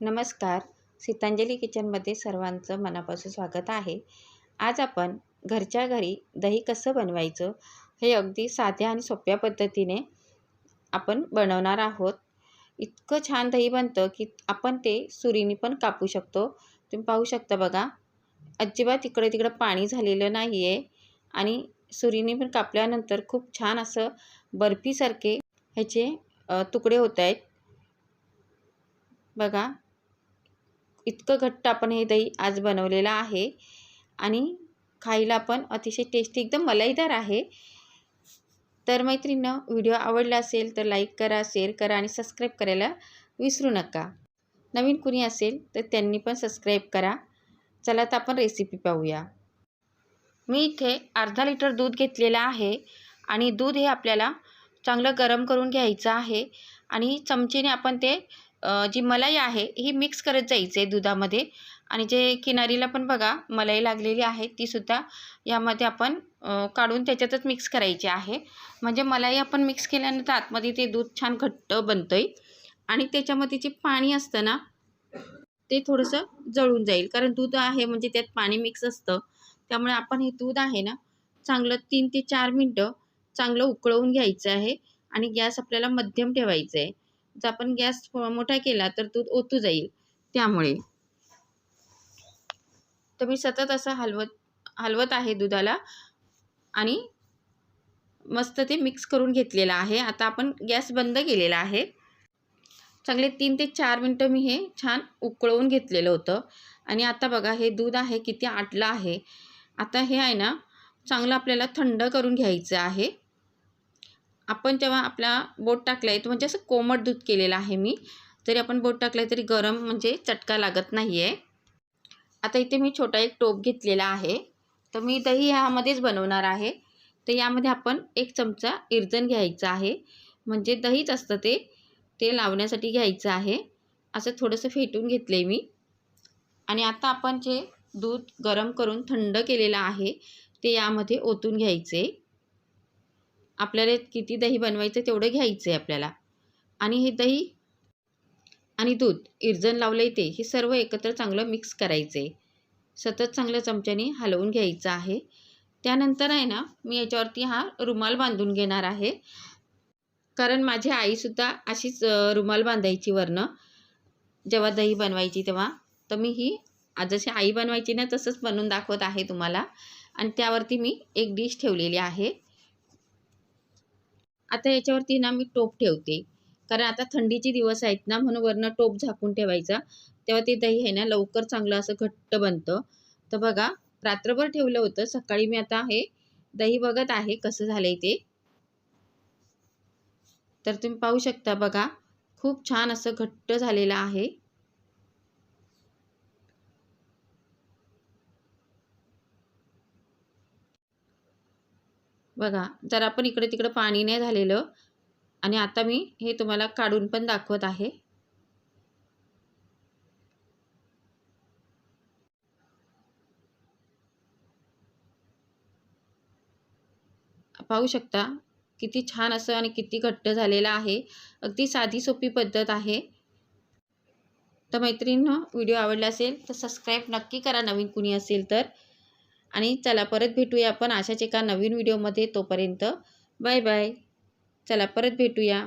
नमस्कार. सीतांजली किचनमध्ये सर्वांचं मनापासून स्वागत आहे. आज आपण घरच्या घरी दही कसं बनवायचं हे अगदी साध्या आणि सोप्या पद्धतीने आपण बनवणार आहोत. इतकं छान दही बनतं की आपण ते सुरीने पण कापू शकतो. तुम्ही पाहू शकता बघा अजिबात इकडे तिकडं पाणी झालेलं नाही आहे आणि सुरीने पण कापल्यानंतर खूप छान असं बर्फीसारखे ह्याचे तुकडे होत आहेत. बघा इतकं घट्ट आपण हे दही आज बनवलेलं आहे. आणि खायला पण अतिशय टेस्टी एकदम मलाईदार आहे. तर मैत्रिणींनो व्हिडिओ आवडला असेल तर लाईक करा शेअर करा आणि सबस्क्राईब करायला विसरू नका. नवीन कुणी असेल तर त्यांनी पण सबस्क्राईब करा. चला तर आपण रेसिपी पाहूया. मी इथे अर्धा लिटर दूध घेतलेलं आहे आणि दूध हे आपल्याला चांगलं गरम करून घ्यायचं आहे. आणि चमचेने आपण ते जी मलाई आहे ही मिक्स करत जायचं आहे दुधामध्ये. आणि जे किनारीला पण बघा मलाई लागलेली आहे तीसुद्धा यामध्ये आपण काढून त्याच्यातच मिक्स करायची आहे. म्हणजे मलाई आपण मिक्स केल्यानंतर आतमध्ये ते दूध छान घट्ट बनतं आहे आणि त्याच्यामध्ये जे पाणी असतं ना ते थोडंसं जळून जाईल. कारण दूध आहे म्हणजे त्यात पाणी मिक्स असतं. त्यामुळे आपण हे दूध आहे ना चांगलं तीन ते चार मिनटं चांगलं उकळवून घ्यायचं आहे. आणि गॅस आपल्याला मध्यम ठेवायचं आहे. जर आपण गॅस मोठा केला तर दूध ओतू जाईल त्यामुळे. तर मी सतत असं हलवत हलवत आहे दुधाला आणि मस्त ते मिक्स करून घेतलेलं आहे. आता आपण गॅस बंद केलेला आहे. चांगले तीन ते चार मिनटं मी हे छान उकळवून घेतलेलं होतं. आणि आता बघा हे दूध आहे किती आटलं आहे. आता हे आहे ना चांगलं आपल्याला थंड करून घ्यायचं आहे. आपण जेव्हा आपला बोट टाकला आहे तो म्हणजे असं कोमट दूध केलेलं आहे मी. जरी आपण बोट टाकलं तरी गरम म्हणजे चटका लागत नाही आहे आता इथे मी छोटा एक टोप घेतलेला आहे. तर मी दही ह्यामध्येच बनवणार आहे. तर यामध्ये आपण एक चमचा इर्जन घ्यायचं आहे. म्हणजे दहीच असतं ते. ते लावण्यासाठी घ्यायचं आहे. असं थोडंसं फेटून घेतलं आहे मी. आणि आता आपण जे दूध गरम करून थंड केलेलं आहे ते यामध्ये ओतून घ्यायचे आपल्याला किती दही बनवायचं तेवढं घ्यायचं आहे आपल्याला. आणि हे दही आणि दूध इर्जन लावलं आहे ते हे सर्व एकत्र चांगलं मिक्स करायचं आहे सतत चांगलं चमच्याने हलवून घ्यायचं आहे. त्यानंतर आहे ना मी याच्यावरती हा रुमाल बांधून घेणार आहे. कारण माझी आईसुद्धा अशीच रुमाल बांधायची वरनं. जेव्हा दही बनवायची तेव्हा. तर मी ही जशी आई बनवायची ना तसंच बनवून दाखवत आहे तुम्हाला. आणि त्यावरती मी एक डिश ठेवलेली आहे. आता याच्यावरती ना मी टोप ठेवते. कारण आता थंडीचे दिवस आहेत ना म्हणून वरनं टोप झाकून ठेवायचा. तेव्हा ते दही आहे ना लवकर चांगलं असं घट्ट बनतं. तर बघा रात्रभर ठेवलं होतं. सकाळी मी आता हे दही बघत आहे कसं झालंय ते. तर तुम्ही पाहू शकता बघा खूप छान असं घट्ट झालेलं आहे. बघा जर आपण इकडे तिकडे पाणी नाही झालेलं आणि आता मी हे तुम्हाला काढून पण दाखवत आहे. पाहू शकता किती छान असं आणि किती घट्ट झालेलं आहे. अगदी साधी सोपी पद्धत आहे. तर मैत्रिणीनं व्हिडिओ आवडला असेल तर सबस्क्राईब नक्की करा नवीन कुणी असेल तर. आणि चला परत भेटूया आपण अशाच एका नवीन व्हिडिओमध्ये तोपर्यंत बाय बाय. चला परत भेटूया.